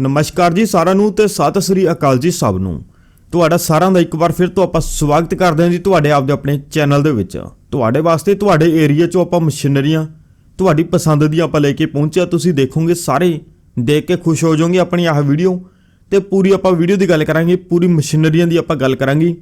ਨਮਸਕਾਰ ਜੀ ਸਾਰਿਆਂ ਨੂੰ ਤੇ ਸਤਿ ਸ੍ਰੀ ਅਕਾਲ ਜੀ ਸਭ ਨੂੰ। ਤੁਹਾਡਾ ਸਾਰਿਆਂ ਦਾ ਇੱਕ ਵਾਰ ਫਿਰ ਤੋਂ ਆਪਾਂ ਸਵਾਗਤ ਕਰਦੇ ਹਾਂ ਜੀ ਤੁਹਾਡੇ ਆਪਦੇ ਆਪਣੇ ਚੈਨਲ ਦੇ ਵਿੱਚ। ਤੁਹਾਡੇ ਵਾਸਤੇ ਤੁਹਾਡੇ ਏਰੀਆ 'ਚੋਂ ਆਪਾਂ ਮਸ਼ੀਨਰੀਆਂ, ਤੁਹਾਡੀ ਪਸੰਦ ਦੀ ਆਪਾਂ ਲੈ ਕੇ ਪਹੁੰਚਿਆ। ਤੁਸੀਂ ਦੇਖੋਗੇ ਸਾਰੇ, ਦੇਖ ਕੇ ਖੁਸ਼ ਹੋ ਜਾਓਗੇ ਆਪਣੀ ਆਹ ਵੀਡੀਓ। ਤੇ ਪੂਰੀ ਆਪਾਂ ਵੀਡੀਓ ਦੀ ਗੱਲ ਕਰਾਂਗੇ, ਪੂਰੀ ਮਸ਼ੀਨਰੀਆਂ ਦੀ ਆਪਾਂ ਗੱਲ ਕਰਾਂਗੇ।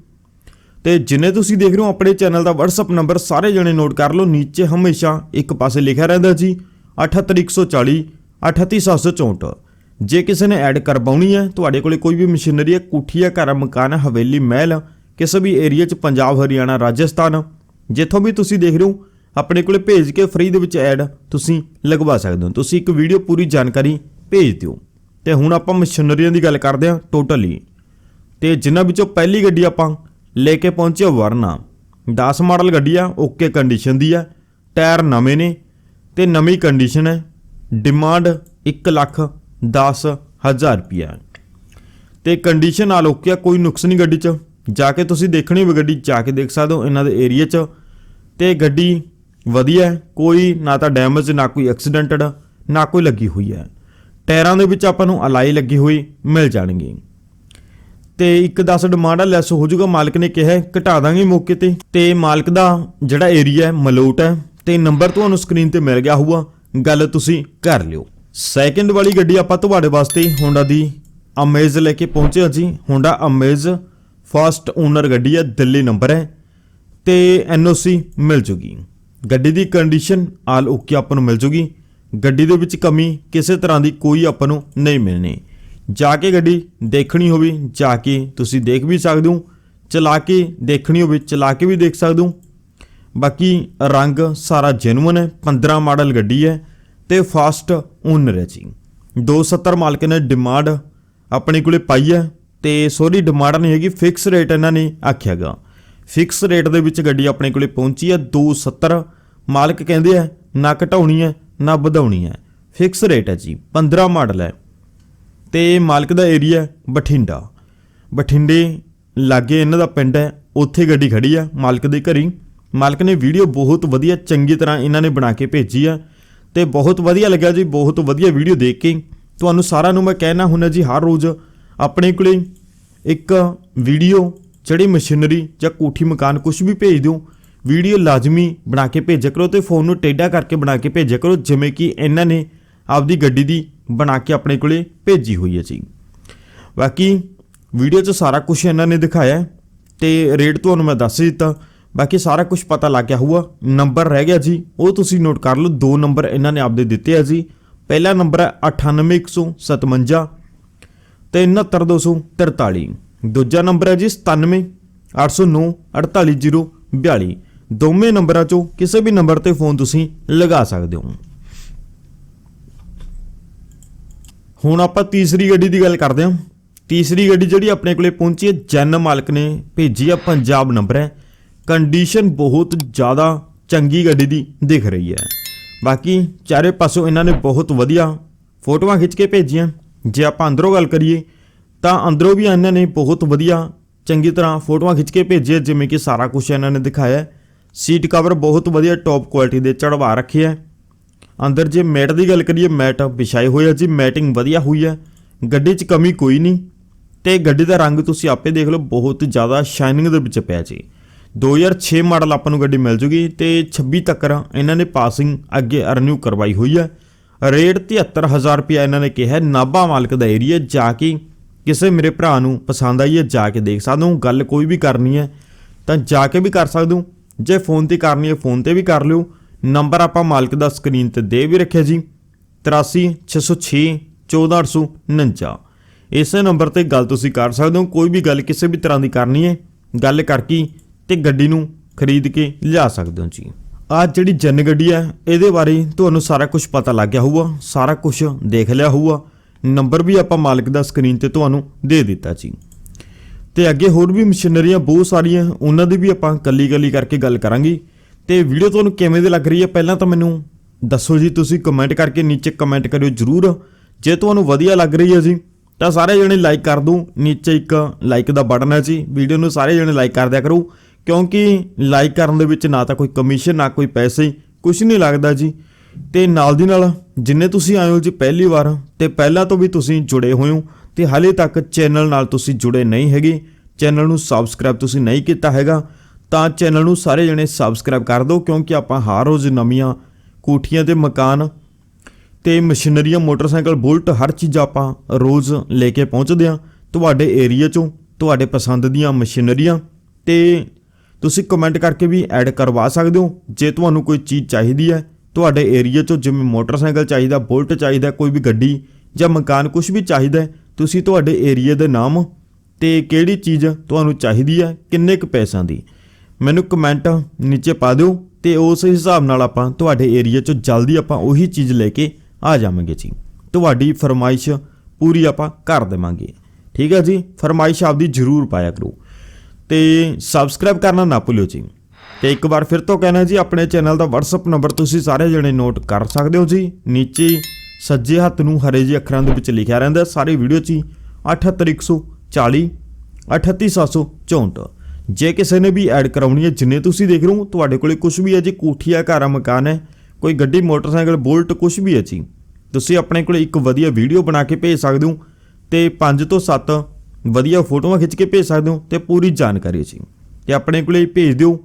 ਤੇ ਜਿੰਨੇ ਤੁਸੀਂ ਦੇਖ ਰਹੇ ਹੋ ਆਪਣੇ ਚੈਨਲ ਦਾ WhatsApp ਨੰਬਰ ਸਾਰੇ ਜਣੇ ਨੋਟ ਕਰ ਲਓ, ਨੀਚੇ ਹਮੇਸ਼ਾ ਇੱਕ ਪਾਸੇ ਲਿਖਿਆ ਰਹਿੰਦਾ ਜੀ 78140 38764 ਜੇ ਕਿਸੇ ਨੇ ਐਡ ਕਰਵਾਉਣੀ ਹੈ, ਤੁਹਾਡੇ ਕੋਲੇ ਕੋਈ ਵੀ ਮਸ਼ੀਨਰੀ ਹੈ, ਕੋਠੀ ਹੈ, ਘਰ, ਮਕਾਨ ਹੈ ਹਵੇਲੀ, ਮਹਿਲ, ਕਿਸੇ ਵੀ ਏਰੀਆ 'ਚ ਪੰਜਾਬ, ਹਰਿਆਣਾ, ਰਾਜਸਥਾਨ, ਜਿੱਥੋਂ ਵੀ ਤੁਸੀਂ ਦੇਖ ਰਹੇ ਹੋ, ਆਪਣੇ ਕੋਲੇ ਭੇਜ ਕੇ ਫ੍ਰੀ ਦੇ ਵਿੱਚ ਐਡ ਤੁਸੀਂ ਲਗਵਾ ਸਕਦੇ ਹੋ। ਤੁਸੀਂ ਇੱਕ ਵੀਡੀਓ ਪੂਰੀ ਜਾਣਕਾਰੀ ਭੇਜ ਦਿਓ। ਤੇ ਹੁਣ ਆਪਾਂ ਮਸ਼ੀਨਰੀਆਂ ਦੀ ਗੱਲ ਕਰਦੇ ਹਾਂ ਟੋਟਲੀ ਤੇ ਜਿਨ੍ਹਾਂ ਵਿੱਚੋਂ ਪਹਿਲੀ ਗੱਡੀ ਆਪਾਂ ਲੈ ਕੇ ਪਹੁੰਚੇ ਵਰਨਾ। 10 ਮਾਡਲ ਗੱਡੀ ਆ ਓਕੇ ਕੰਡੀਸ਼ਨ ਦੀ ਆ, ਟਾਇਰ ਨਵੇਂ ਨੇ ਤੇ ਨਵੀਂ ਕੰਡੀਸ਼ਨ ਹੈ। ਡਿਮਾਂਡ 1 ਲੱਖ 10 ਹਜ਼ਾਰ ਰੁਪਿਆ ਤੇ ਕੰਡੀਸ਼ਨ ਨਾਲ ਓਕੇ ਆ, ਕੋਈ ਨੁਕਸ ਨਹੀਂ ਗੱਡੀ 'ਚ। ਜਾ ਕੇ ਤੁਸੀਂ ਦੇਖਣੀ ਵੀ ਗੱਡੀ, ਜਾ ਕੇ ਦੇਖ ਸਕਦੇ ਹੋ ਇਹਨਾਂ ਦੇ ਏਰੀਆ 'ਚ। ਤੇ ਗੱਡੀ ਵਧੀਆ ਕੋਈ ਨਾ ਤਾਂ ਡੈਮੇਜ ਨਾ ਕੋਈ ਐਕਸੀਡੈਂਟਡ ਨਾ ਕੋਈ ਲੱਗੀ ਹੋਈ ਹੈ। ਟਾਇਰਾਂ ਦੇ ਵਿੱਚ ਆਪਾਂ ਨੂੰ ਅਲਾਈ ਲੱਗੀ ਹੋਈ ਮਿਲ ਜਾਣਗੀ। ਤੇ ਇੱਕ 10 ਡਿਮਾਂਡ ਆ ਲੈਸ ਹੋ ਜਾਊਗਾ। ਮਾਲਕ ਨੇ ਕਿਹਾ ਘਟਾ ਦਾਂਗੇ ਮੌਕੇ ਤੇ। ਤੇ ਮਾਲਕ ਦਾ ਜਿਹੜਾ ਏਰੀਆ ਹੈ, ਮਲੋਟ ਹੈ। ਤੇ ਨੰਬਰ ਤੁਹਾਨੂੰ ਸਕਰੀਨ ਤੇ ਮਿਲ ਗਿਆ ਹੋਊਗਾ। ਗੱਲ ਤੁਸੀਂ ਕਰ ਲਿਓ। ਸੈਕਿੰਡ ਵਾਲੀ ਗੱਡੀ ਆਪਾਂ ਤੁਹਾਡੇ ਵਾਸਤੇ ਹੋਂਡਾ ਦੀ ਅਮੇਜ਼ ਲੈ ਕੇ ਪਹੁੰਚੇ ਹਾਂ ਜੀ। ਹੋਂਡਾ ਅਮੇਜ਼ ਫਸਟ ਓਨਰ ਗੱਡੀ ਹੈ, ਦਿੱਲੀ ਨੰਬਰ ਹੈ। ਤੇ ਐਨਓਸੀ ਮਿਲ ਜੂਗੀ। ਗੱਡੀ ਦੀ ਕੰਡੀਸ਼ਨ ਆਲ ਓਕੇ ਆਪਾਂ ਨੂੰ ਮਿਲ ਜੂਗੀ। ਗੱਡੀ ਦੇ ਵਿੱਚ ਕਮੀ ਕਿਸੇ ਤਰ੍ਹਾਂ ਦੀ ਕੋਈ ਆਪਾਂ ਨੂੰ ਨਹੀਂ ਮਿਲਣੀ। ਜਾ ਕੇ ਗੱਡੀ ਦੇਖਣੀ ਹੋਵੇ, ਜਾ ਕੇ ਤੁਸੀਂ ਦੇਖ ਵੀ ਸਕਦੇ ਹੋ। ਚਲਾ ਕੇ ਦੇਖਣੀ ਹੋਵੇ, ਚਲਾ ਕੇ ਵੀ ਦੇਖ ਸਕਦੇ ਹੋ। ਬਾਕੀ ਰੰਗ ਸਾਰਾ ਜੈਨੂਨ ਹੈ 15 ਮਾਡਲ ਗੱਡੀ ਹੈ। ਤੇ ਫਾਸਟ ਓਨਰ ਹੈ ਜੀ 270 ਮਾਲਕ ਨੇ ਡਿਮਾਂਡ ਆਪਣੇ ਕੋਲੇ ਪਾਈ ਹੈ ਤੇ ਸੋਰੀ, ਡਿਮਾਂਡ ਨਹੀਂ ਹੈਗੀ ਫਿਕਸ ਰੇਟ ਇਹਨਾਂ ਨੇ ਆਖਿਆਗਾ ਫਿਕਸ ਰੇਟ ਦੇ ਵਿੱਚ ਗੱਡੀ ਆਪਣੇ ਕੋਲੇ ਪਹੁੰਚੀ ਹੈ 270 ਮਾਲਕ ਕਹਿੰਦੇ ਆ, ਨਾ ਘਟਾਉਣੀ ਹੈ, ਨਾ ਵਧਾਉਣੀ ਹੈ। ਫਿਕਸ ਰੇਟ ਹੈ ਜੀ 15 ਮਾਡਲ ਹੈ। ਤੇ ਮਾਲਕ ਦਾ ਏਰੀਆ ਬਠਿੰਡਾ। ਬਠਿੰਡੇ ਲਾਗੇ ਇਹਨਾਂ ਦਾ ਪਿੰਡ ਹੈ, ਉੱਥੇ ਗੱਡੀ ਖੜੀ ਆ ਮਾਲਕ ਦੇ ਘਰੀ। ਮਾਲਕ ਨੇ ਵੀਡੀਓ ਬਹੁਤ ਵਧੀਆ ਚੰਗੀ ਤਰ੍ਹਾਂ ਇਹਨਾਂ ਨੇ ਬਣਾ ਕੇ ਭੇਜੀ ਆ ਤੇ ਬਹੁਤ ਵਧੀਆ ਲੱਗਿਆ ਜੀ, ਬਹੁਤ ਵਧੀਆ ਵੀਡੀਓ ਦੇਖ ਕੇ ਤੁਹਾਨੂੰ ਸਾਰਿਆਂ ਨੂੰ ਮੈਂ ਕਹਿਣਾ ਹੁੰਦਾ ਜੀ, ਹਰ ਰੋਜ਼ ਆਪਣੇ ਕੋਲੇ ਇੱਕ ਵੀਡੀਓ ਜਿਹੜੀ ਮਸ਼ੀਨਰੀ ਜਾਂ ਕੋਠੀ ਮਕਾਨ ਕੁਝ ਵੀ ਭੇਜ ਦਿਓ ਵੀਡੀਓ ਲਾਜ਼ਮੀ ਬਣਾ ਕੇ ਭੇਜਿਆ ਕਰੋ ਤੇ ਫੋਨ ਨੂੰ ਟੇਢਾ ਕਰਕੇ ਬਣਾ ਕੇ ਭੇਜਿਆ ਕਰੋ, ਜਿਵੇਂ ਕਿ ਇਹਨਾਂ ਨੇ ਆਪਦੀ ਗੱਡੀ ਦੀ ਬਣਾ ਕੇ ਆਪਣੇ ਕੋਲੇ ਭੇਜੀ ਹੋਈ ਹੈ ਜੀ। ਬਾਕੀ ਵੀਡੀਓ 'ਚ ਸਾਰਾ ਕੁਝ ਇਹਨਾਂ ਨੇ ਦਿਖਾਇਆ ਹੈ ਤੇ ਰੇਟ ਤੁਹਾਨੂੰ ਮੈਂ ਦੱਸ ਦਿੱਤਾ। ਬਾਕੀ ਸਾਰਾ ਕੁਝ ਪਤਾ ਲੱਗ ਗਿਆ। ਹੋਊਗਾ ਨੰਬਰ ਰਹਿ ਗਿਆ ਜੀ। ਉਹ ਤੁਸੀਂ ਨੋਟ ਕਰ ਲਓ, ਦੋ ਨੰਬਰ ਇਹਨਾਂ ਨੇ ਆਪਦੇ ਦਿੱਤੇ ਆ ਜੀ। ਪਹਿਲਾ ਨੰਬਰ ਹੈ 98157 ਤੇ 69243 ਦੂਜਾ ਨੰਬਰ ਹੈ ਜੀ 97 809 48042 ਦੋਵੇਂ ਨੰਬਰਾਂ 'ਚੋਂ ਕਿਸੇ ਵੀ ਨੰਬਰ ਤੇ ਫੋਨ ਤੁਸੀਂ ਲਗਾ ਸਕਦੇ ਹੋ। ਹੁਣ ਆਪਾਂ ਤੀਸਰੀ ਗੱਡੀ ਦੀ ਗੱਲ ਕਰਦੇ ਹਾਂ। ਤੀਸਰੀ ਗੱਡੀ ਜਿਹੜੀ ਆਪਣੇ ਕੋਲੇ ਪਹੁੰਚੀ ਹੈ, ਜਨ ਮਾਲਕ ਨੇ ਭੇਜੀ ਆ, ਪੰਜਾਬ ਨੰਬਰ ਹੈ। ਕੰਡੀਸ਼ਨ ਬਹੁਤ ਜ਼ਿਆਦਾ ਚੰਗੀ ਗੱਡੀ ਦੀ ਦਿਖ ਰਹੀ ਹੈ। ਬਾਕੀ ਚਾਰੇ ਪਾਸੋਂ ਇਹਨਾਂ ਨੇ ਬਹੁਤ ਵਧੀਆ ਫੋਟੋਆਂ ਖਿੱਚ ਕੇ ਭੇਜੀਆਂ। ਜੇ ਆਪਾਂ ਅੰਦਰੋਂ ਗੱਲ ਕਰੀਏ, ਤਾਂ ਅੰਦਰੋਂ ਵੀ ਇਹਨਾਂ ਨੇ ਬਹੁਤ ਵਧੀਆ ਚੰਗੀ ਤਰ੍ਹਾਂ ਫੋਟੋਆਂ ਖਿੱਚ ਕੇ ਭੇਜੀਆਂ, ਜਿਵੇਂ ਕਿ ਸਾਰਾ ਕੁਝ ਇਹਨਾਂ ਨੇ ਦਿਖਾਇਆ। ਸੀਟ ਕਵਰ ਬਹੁਤ ਵਧੀਆ ਟੌਪ ਕੁਆਲਿਟੀ ਦੇ ਚੜਵਾ ਰੱਖੇ ਹੈ। ਅੰਦਰ ਜੇ ਮੈਟ ਦੀ ਗੱਲ ਕਰੀਏ, ਮੈਟ ਵਿਛਾਏ ਹੋਏ ਆ ਜੀ, ਮੈਟਿੰਗ ਵਧੀਆ ਹੋਈ ਹੈ। ਗੱਡੀ 'ਚ ਕਮੀ ਕੋਈ ਨਹੀਂ। ਤੇ ਗੱਡੀ ਦਾ ਰੰਗ ਤੁਸੀਂ ਆਪੇ ਦੇਖ ਲਓ, ਬਹੁਤ ਜ਼ਿਆਦਾ ਸ਼ਾਈਨਿੰਗ ਦੇ ਵਿੱਚ ਪਿਆ ਜੀ। 2006 ਮਾਡਲ ਆਪਾਂ ਨੂੰ ਗੱਡੀ ਮਿਲ ਜੂਗੀ ਤੇ 26 ਤੱਕ ਇਹਨਾਂ ਨੇ ਪਾਸਿੰਗ ਅੱਗੇ ਅਰਨਿਊ ਕਰਵਾਈ ਹੋਈ ਹੈ। ਰੇਟ 73000 ਰੁਪਏ ਇਹਨਾਂ ਨੇ ਕਿਹਾ ਹੈ। ਨਾਭਾ ਮਾਲਕ ਦਾ ਏਰੀਆ ਜਾ ਕੇ ਕਿਸੇ ਮੇਰੇ ਭਰਾ ਨੂੰ ਪਸੰਦ ਆਈ ਹੈ, ਜਾ ਕੇ ਦੇਖ ਸਕਦੇ ਹੋ। ਗੱਲ ਕੋਈ ਵੀ ਕਰਨੀ ਹੈ ਤਾਂ ਜਾ ਕੇ ਵੀ ਕਰ ਸਕਦੇ ਹੋ। ਜੇ ਫੋਨ ਤੇ ਕਰਨੀ ਹੈ, ਫੋਨ ਤੇ ਵੀ ਕਰ ਲਿਓ। ਨੰਬਰ ਆਪਾਂ ਮਾਲਕ ਦਾ ਸਕਰੀਨ ਤੇ ਦੇ ਵੀ ਰੱਖਿਆ ਜੀ। 83606 14849 ਇਸੇ ਨੰਬਰ ਤੇ ਗੱਲ ਤੁਸੀਂ ਕਰ ਸਕਦੇ ਹੋ। ਕੋਈ ਵੀ ਗੱਲ ਕਿਸੇ ਵੀ ਤਰ੍ਹਾਂ ਦੀ ਕਰਨੀ ਹੈ, ਗੱਲ ਕਰਕੇ ਤੇ ਗੱਡੀ ਨੂੰ ਖਰੀਦ ਕੇ ਲਿਆ ਸਕਦੇ ਹੋ ਜੀ। ਆ ਜਿਹੜੀ ਜਨ ਗੱਡੀ ਹੈ, ਇਹਦੇ ਬਾਰੇ ਤੁਹਾਨੂੰ ਸਾਰਾ ਕੁਝ ਪਤਾ ਲੱਗ ਗਿਆ ਹੋਊਗਾ, ਸਾਰਾ ਕੁਝ ਦੇਖ ਲਿਆ ਹੋਊਗਾ। ਨੰਬਰ ਵੀ ਆਪਾਂ ਮਾਲਕ ਦਾ ਸਕਰੀਨ ਤੇ ਤੁਹਾਨੂੰ ਦੇ ਦਿੱਤਾ ਜੀ। ਤੇ ਅੱਗੇ ਹੋਰ ਵੀ ਮਸ਼ੀਨਰੀਆਂ ਬਹੁਤ ਸਾਰੀਆਂ, ਉਹਨਾਂ ਦੀ ਵੀ ਆਪਾਂ ਕੱਲੀ ਕੱਲੀ ਕਰਕੇ ਗੱਲ ਕਰਾਂਗੇ। ਤੇ ਵੀਡੀਓ ਤੁਹਾਨੂੰ ਕਿਵੇਂ ਦੀ ਲੱਗ ਰਹੀ ਹੈ, ਪਹਿਲਾਂ ਤਾਂ ਮੈਨੂੰ ਦੱਸੋ ਜੀ, ਤੁਸੀਂ ਕਮੈਂਟ ਕਰਕੇ ਨੀਚੇ ਕਮੈਂਟ ਕਰਿਓ ਜਰੂਰ। ਜੇ ਤੁਹਾਨੂੰ ਵਧੀਆ ਲੱਗ ਰਹੀ ਹੈ ਜੀ, ਤਾਂ ਸਾਰੇ ਜਣੇ ਲਾਈਕ ਕਰ ਦਿਓ। ਨੀਚੇ ਇੱਕ ਲਾਈਕ ਦਾ ਬਟਨ ਹੈ ਜੀ, ਵੀਡੀਓ ਨੂੰ ਸਾਰੇ ਜਣੇ ਲਾਈਕ ਕਰ ਦਿਆ ਕਰੋ। ਕਿਉਂਕਿ ਲਾਈਕ ਕਰਨ ਦੇ ਵਿੱਚ ਨਾ ਤਾਂ ਕੋਈ ਕਮਿਸ਼ਨ ਨਾ ਕੋਈ ਪੈਸੇ ਕੁਝ ਨਹੀਂ ਲੱਗਦਾ ਜੀ। ਤੇ ਨਾਲ ਦੀ ਨਾਲ ਜਿੰਨੇ ਤੁਸੀਂ ਆਏ ਹੋ ਜੀ ਪਹਿਲੀ ਵਾਰ ਤੇ ਪਹਿਲਾਂ ਤੋਂ ਵੀ ਤੁਸੀਂ ਜੁੜੇ ਹੋਏ ਹੋ ਤੇ ਹਾਲੇ ਤੱਕ ਚੈਨਲ ਨਾਲ ਤੁਸੀਂ ਜੁੜੇ ਨਹੀਂ ਹੈਗੇ, ਚੈਨਲ ਨੂੰ ਸਬਸਕ੍ਰਾਈਬ ਤੁਸੀਂ ਨਹੀਂ ਕੀਤਾ ਹੈਗਾ, ਤਾਂ ਚੈਨਲ ਨੂੰ ਸਾਰੇ ਜਣੇ ਸਬਸਕ੍ਰਾਈਬ ਕਰ ਦਿਓ ਕਿਉਂਕਿ ਆਪਾਂ ਹਰ ਰੋਜ਼ ਨਵੀਆਂ ਕੋਠੀਆਂ ਤੇ ਮਕਾਨ ਤੇ ਮਸ਼ੀਨਰੀਆਂ, ਮੋਟਰਸਾਈਕਲ, ਬੁਲਟ, ਹਰ ਚੀਜ਼ ਆਪਾਂ ਰੋਜ਼ ਲੈ ਕੇ ਪਹੁੰਚਦੇ ਹਾਂ। ਤੁਹਾਡੇ ਏਰੀਆ ਚੋਂ, ਤੁਹਾਡੇ ਪਸੰਦ ਦੀਆਂ ਮਸ਼ੀਨਰੀਆਂ ਤੇ ਤੁਸੀਂ ਕਮੈਂਟ ਕਰਕੇ ਵੀ ਐਡ ਕਰਵਾ ਸਕਦੇ ਹੋ। ਜੇ ਤੁਹਾਨੂੰ ਕੋਈ ਚੀਜ਼ ਚਾਹੀਦੀ ਹੈ, ਤੁਹਾਡੇ ਏਰੀਆ ਚੋਂ ਜਿਵੇਂ ਮੋਟਰਸਾਈਕਲ ਚਾਹੀਦਾ, ਬੁਲਟ ਚਾਹੀਦਾ, ਕੋਈ ਵੀ ਗੱਡੀ ਜਾਂ ਮਕਾਨ ਕੁਝ ਵੀ ਚਾਹੀਦਾ ਤੁਸੀਂ ਤੁਹਾਡੇ ਏਰੀਆ ਦੇ ਨਾਮ ਤੇ ਕਿਹੜੀ ਚੀਜ਼ ਤੁਹਾਨੂੰ ਚਾਹੀਦੀ ਹੈ, ਕਿੰਨੇ ਕੁ ਪੈਸਿਆਂ ਦੀ, ਮੈਨੂੰ ਕਮੈਂਟ ਨੀਚੇ ਪਾ ਦਿਓ ਤੇ ਉਸ ਹਿਸਾਬ ਨਾਲ ਆਪਾਂ ਤੁਹਾਡੇ ਏਰੀਆ 'ਚੋਂ ਜਲਦੀ ਆਪਾਂ ਉਹੀ ਚੀਜ਼ ਲੈ ਕੇ ਆ ਜਾਵਾਂਗੇ ਜੀ। ਤੁਹਾਡੀ ਫਰਮਾਇਸ਼ ਪੂਰੀ ਆਪਾਂ ਕਰ ਦੇਵਾਂਗੇ। ਠੀਕ ਹੈ ਜੀ? ਫਰਮਾਇਸ਼ ਆਪਦੀ ਜ਼ਰੂਰ ਪਾਇਆ ਕਰੋ। ਤੇ ਸਬਸਕ੍ਰਾਈਬ ਕਰਨਾ ਨਾ ਭੁੱਲਿਓ ਜੀ। ਤੇ ਇੱਕ ਵਾਰ ਫਿਰ ਤੋਂ ਕਹਿਣਾ ਜੀ, ਆਪਣੇ ਚੈਨਲ ਦਾ WhatsApp ਨੰਬਰ ਤੁਸੀਂ ਸਾਰੇ ਜਣੇ ਨੋਟ ਕਰ ਸਕਦੇ ਹੋ ਜੀ। ਨੀਚੇ ਸੱਜੇ ਹੱਥ ਨੂੰ ਹਰੇ ਜਿਹੇ ਅੱਖਰਾਂ ਦੇ ਵਿੱਚ ਲਿਖਿਆ ਰਹਿੰਦਾ ਸਾਰੀ ਵੀਡੀਓ 'ਚ ਹੀ। 78140 38764 ਜੇ ਕਿਸੇ ਨੇ ਵੀ ਐਡ ਕਰਾਉਣੀ ਹੈ, ਜਿੰਨੇ ਤੁਸੀਂ ਦੇਖ ਰਹੇ ਹੋ, ਤੁਹਾਡੇ ਕੋਲੇ ਕੁਝ ਵੀ ਹੈ ਜੀ, ਕੋਠੀਆ, ਘਰ ਆ ਮਕਾਨ ਹੈ, ਕੋਈ ਗੱਡੀ, ਮੋਟਰਸਾਈਕਲ, ਬੁਲਟ ਕੁਝ ਵੀ ਹੈ ਜੀ। ਤੁਸੀਂ ਆਪਣੇ ਕੋਲੇ ਇੱਕ ਵਧੀਆ ਵੀਡੀਓ ਬਣਾ ਕੇ ਭੇਜ ਸਕਦੇ ਹੋ। ਤੇ 5 ਤੋਂ 7 ਵਧੀਆ ਫੋਟੋਆਂ ਖਿੱਚ ਕੇ ਭੇਜ ਸਕਦੇ ਹੋ ਤੇ ਪੂਰੀ ਜਾਣਕਾਰੀ ਜੀ ਤੇ ਆਪਣੇ ਕੋਲੇ ਭੇਜ ਦਿਓ।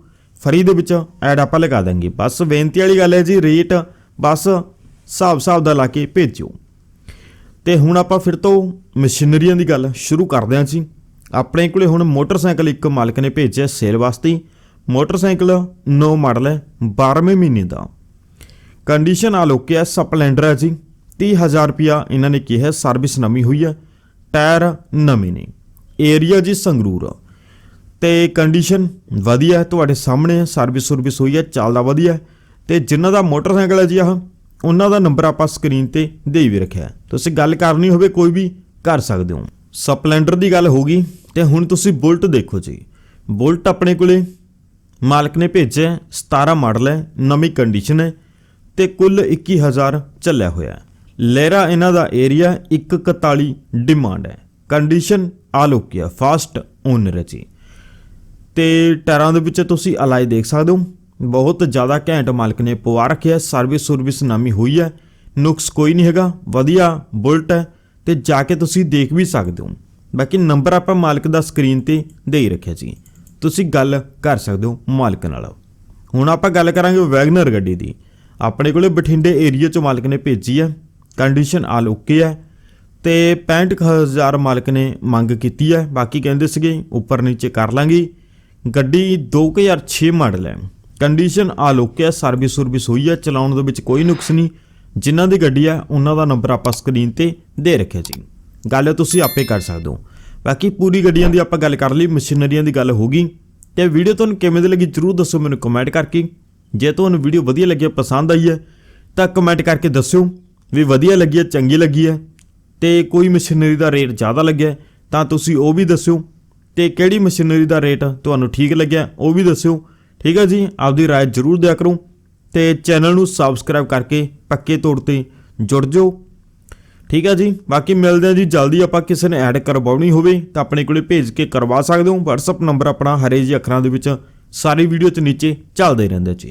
ਫਰੀ ਦੇ ਵਿੱਚ ਐਡ ਆਪਾਂ ਲਗਾ ਦਾਂਗੇ। ਬਸ ਬੇਨਤੀ ਵਾਲੀ ਗੱਲ ਹੈ ਜੀ, ਰੇਟ ਬਸ ਹਿਸਾਬ ਹਿਸਾਬ ਦਾ ਲਾ ਕੇ ਭੇਜਿਓ। ਤੇ ਹੁਣ ਆਪਾਂ ਫਿਰ ਤੋਂ ਮਸ਼ੀਨਰੀਆਂ ਦੀ ਗੱਲ ਸ਼ੁਰੂ ਕਰਦੇ ਹਾਂ ਜੀ। ਆਪਣੇ ਕੋਲੇ ਹੁਣ ਮੋਟਰਸਾਈਕਲ ਇੱਕ ਮਾਲਕ ਨੇ ਭੇਜਿਆ ਸੇਲ ਵਾਸਤੇ। ਮੋਟਰਸਾਈਕਲ ਨੋ ਮਾਡਲ ਹੈ 12ਵੇਂ ਮਹੀਨੇ ਦਾ। ਕੰਡੀਸ਼ਨ ਆ ਲੋਕੇ ਸਪਲੈਂਡਰ ਹੈ ਜੀ। 30000 ਰੁਪਿਆ ਇਹਨਾਂ ਨੇ ਕਿਹਾ ਸਰਵਿਸ ਨਵੀਂ ਹੋਈ ਹੈ। ਟਾਇਰ ਨਵੇਂ ਨੇ ਏਰੀਆ ਜੀ ਸੰਗਰੂਰ। ਤੇ ਕੰਡੀਸ਼ਨ ਵਧੀਆ ਹੈ ਤੁਹਾਡੇ ਸਾਹਮਣੇ ਸਰਵਿਸ ਸਰਵਿਸ ਹੋਈ ਹੈ ਚੱਲਦਾ ਵਧੀਆ ਹੈ। ਤੇ ਜਿਨ੍ਹਾਂ ਦਾ ਮੋਟਰਸਾਈਕਲ ਹੈ ਜੀ ਆਹ ਉਹਨਾਂ ਦਾ ਨੰਬਰ ਆਪਾਂ ਸਕਰੀਨ ਤੇ ਦੇ ਵੀ ਰੱਖਿਆ ਤੁਸੀਂ ਗੱਲ ਕਰਨੀ ਹੋਵੇ ਕੋਈ ਵੀ ਕਰ ਸਕਦੇ ਹੋ। ਸਪਲੈਂਡਰ ਦੀ ਗੱਲ ਹੋ ਗਈ ਤੇ ਹੁਣ ਤੁਸੀਂ ਬੁਲਟ ਦੇਖੋ ਜੀ। ਬੁਲਟ ਆਪਣੇ ਕੋਲੇ ਮਾਲਕ ਨੇ ਭੇਜਿਆ ਹੈ, 17 ਮਾਡਲ ਹੈ ਨਵੀਂ ਕੰਡੀਸ਼ਨ ਹੈ ਤੇ ਕੁੱਲ 21000 ਚੱਲਿਆ ਹੋਇਆ ਹੈ। ਲਹਿਰਾ ਇਹਨਾਂ ਦਾ ਏਰੀਆ 141 ਡਿਮਾਂਡ ਹੈ। ਕੰਡੀਸ਼ਨ ਆਲੋਕਿਆ ਫਾਸਟ ਓਨਰ ਹੈ ਜੀ। ਤੇ ਟਾਇਰਾਂ ਦੇ ਵਿੱਚ ਤੁਸੀਂ ਅਲਾਈ ਦੇਖ ਸਕਦੇ ਹੋ, ਬਹੁਤ ਜ਼ਿਆਦਾ ਘੈਂਟ ਮਾਲਕ ਨੇ ਪਵਾ ਰੱਖਿਆ ਸਰਵਿਸ ਸਰਵਿਸ ਨਾਮੀ ਹੋਈ ਹੈ, ਨੁਕਸ ਕੋਈ ਨਹੀਂ ਹੈਗਾ, ਵਧੀਆ, ਬੁਲਟ ਹੈ, ਤੇ ਜਾ ਕੇ ਤੁਸੀਂ ਦੇਖ ਵੀ ਸਕਦੇ ਹੋ। ਬਾਕੀ ਨੰਬਰ ਆਪਾਂ ਮਾਲਕ ਦਾ ਸਕਰੀਨ ਤੇ ਦੇ ਹੀ ਰੱਖਿਆ ਜੀ। ਤੁਸੀਂ ਗੱਲ ਕਰ ਸਕਦੇ ਹੋ ਮਾਲਕ ਨਾਲ। ਹੁਣ ਆਪਾਂ ਗੱਲ ਕਰਾਂਗੇ ਵੈਗਨਰ ਗੱਡੀ ਦੀ। ਆਪਣੇ ਕੋਲੇ ਬਠਿੰਡੇ ਏਰੀਆ ਚ ਮਾਲਕ ਨੇ ਭੇਜੀ ਹੈ। ਕੰਡੀਸ਼ਨ ਆਲ ਓਕੇ ਹੈ ਤੇ 65000 ਮਾਲਕ ਨੇ ਮੰਗ ਕੀਤੀ ਹੈ। ਬਾਕੀ ਕਹਿੰਦੇ ਸੀਗੇ, ਉੱਪਰ ਨੀਚੇ ਕਰ ਲਾਂਗੇ। ਗੱਡੀ 2006 ਮਾਡਲ ਹੈ। ਕੰਡੀਸ਼ਨ ਆਲ ਓਕੇ ਹੈ ਸਰਵਿਸ ਸਰਵਿਸ ਹੋਈ ਹੈ, ਚਲਾਉਣ ਦੇ ਵਿੱਚ ਕੋਈ ਨੁਕਸ ਨਹੀਂ। ਜਿਨ੍ਹਾਂ ਦੀ ਗੱਡੀ ਹੈ, ਉਹਨਾਂ ਦਾ ਨੰਬਰ ਆਪਾਂ ਸਕਰੀਨ ਤੇ ਦੇ ਰੱਖਿਆ ਜੀ। ਗੱਲ ਤੁਸੀਂ ਆਪੇ ਕਰ ਸਕਦੇ ਹੋ। ਬਾਕੀ ਪੂਰੀ ਗੱਡੀਆਂ ਦੀ ਆਪਾਂ ਗੱਲ ਕਰ ਲਈ, ਮਸ਼ੀਨਰੀਆਂ ਦੀ ਗੱਲ ਹੋ ਗਈ। ਤੇ ਵੀਡੀਓ ਤੁਹਾਨੂੰ ਕਿਵੇਂ ਦੀ ਲੱਗੀ ਜਰੂਰ ਦੱਸੋ ਮੈਨੂੰ ਕਮੈਂਟ ਕਰਕੇ। ਜੇ ਤੁਹਾਨੂੰ ਵੀਡੀਓ ਵਧੀਆ ਲੱਗੀ, ਪਸੰਦ ਆਈ ਹੈ, ਤਾਂ ਕਮੈਂਟ ਕਰਕੇ ਦੱਸਿਓ। ਵੀ ਵਧੀਆ ਲੱਗੀ ਹੈ ਚੰਗੀ ਲੱਗੀ ਹੈ ਤੇ ਕੋਈ ਮਸ਼ੀਨਰੀ ਦਾ ਰੇਟ ਜ਼ਿਆਦਾ ਲੱਗਿਆ ਹੈ ਤਾਂ ਤੁਸੀਂ ਉਹ ਵੀ ਦੱਸਿਓ ਤੇ ਕਿਹੜੀ ਮਸ਼ੀਨਰੀ ਦਾ ਰੇਟ ਤੁਹਾਨੂੰ ਠੀਕ ਲੱਗਿਆ ਉਹ ਵੀ ਦੱਸਿਓ ਠੀਕ ਹੈ ਜੀ ਆਪਦੀ رائے ਜਰੂਰ ਦਿਆ ਕਰੋ ਤੇ ਚੈਨਲ ਨੂੰ ਸਬਸਕ੍ਰਾਈਬ ਕਰਕੇ ਪੱਕੇ ਤੌਰ ਤੇ ਜੁੜ ਜਾਓ ਠੀਕ ਹੈ ਜੀ ਬਾਕੀ ਮਿਲਦੇ ਆ ਜੀ ਜਲਦੀ ਆਪਾਂ ਕਿਸੇ ਨੇ ਐਡ ਕਰਵਾਉਣੀ ਹੋਵੇ ਤਾਂ ਆਪਣੇ ਕੋਲੇ ਭੇਜ ਕੇ ਕਰਵਾ ਸਕਦੇ ਹੋ WhatsApp ਨੰਬਰ ਆਪਣਾ ਹਰੇ ਜੀ ਅੱਖਰਾਂ ਦੇ ਵਿੱਚ ਸਾਰੀ ਵੀਡੀਓ 'ਚ ਨੀਚੇ ਚੱਲਦੇ ਰਹਿੰਦੇ ਜੀ